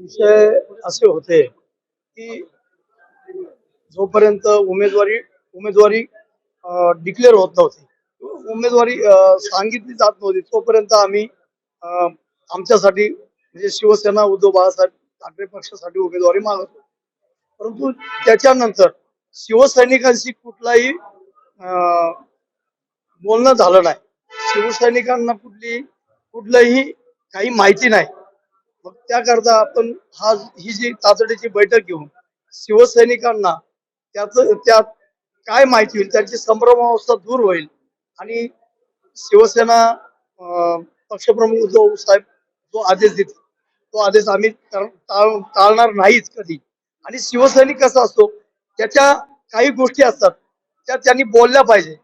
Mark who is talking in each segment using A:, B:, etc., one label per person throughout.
A: विषय असे होते की जोपर्यंत उमेदवारी उमेदवारी डिक्लेअर होत नव्हती उमेदवारी सांगितली जात नव्हती तोपर्यंत आम्ही अं, आमच्यासाठी म्हणजे शिवसेना उद्धव बाळासाहेब ठाकरे पक्षासाठी उमेदवारी मागत होतो. परंतु त्याच्यानंतर शिवसैनिकांशी कुठलाही अं, बोलणं झालं नाही. शिवसैनिकांना कुठली कुठलंही काही माहिती नाही. मग त्याकरता आपण हा ही जी तातडीची बैठक घेऊन शिवसैनिकांना त्याच त्यात काय माहिती होईल त्यांची संभ्रमावस्था दूर होईल आणि शिवसेना पक्षप्रमुख उद्धव साहेब जो आदेश देतील तो आदेश आम्ही टाळणार नाहीच कधी. आणि शिवसैनिक कसा असतो त्याच्या काही गोष्टी असतात त्या त्यांनी बोलल्या पाहिजे.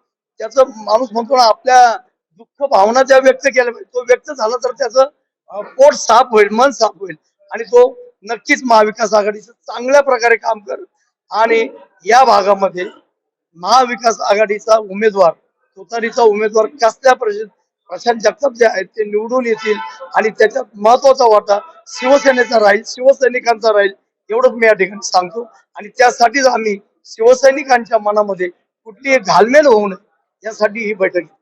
A: त्याचं माणूस म्हणतो ना आपल्या दुःख भावना त्या व्यक्त केल्या पाहिजे तो व्यक्त झाला तर त्याचं पोट साफ होईल मन साफ होईल. आणि तो नक्कीच महाविकास आघाडीचं चांगल्या प्रकारे काम करेल. आणि या भागामध्ये महाविकास आघाडीचा उमेदवार तुतारीचा उमेदवार कसल्या प्रश- प्रशांत जगताप जे आहेत ते निवडून येतील आणि त्याच्यात महत्त्वाचा वाटा शिवसेनेचा राहील शिवसैनिकांचा राहील एवढंच मी या ठिकाणी सांगतो. आणि त्यासाठीच आम्ही शिवसैनिकांच्या मनामध्ये कुठलीही घालमेल होऊ नये यासाठी ही बैठक घेतली.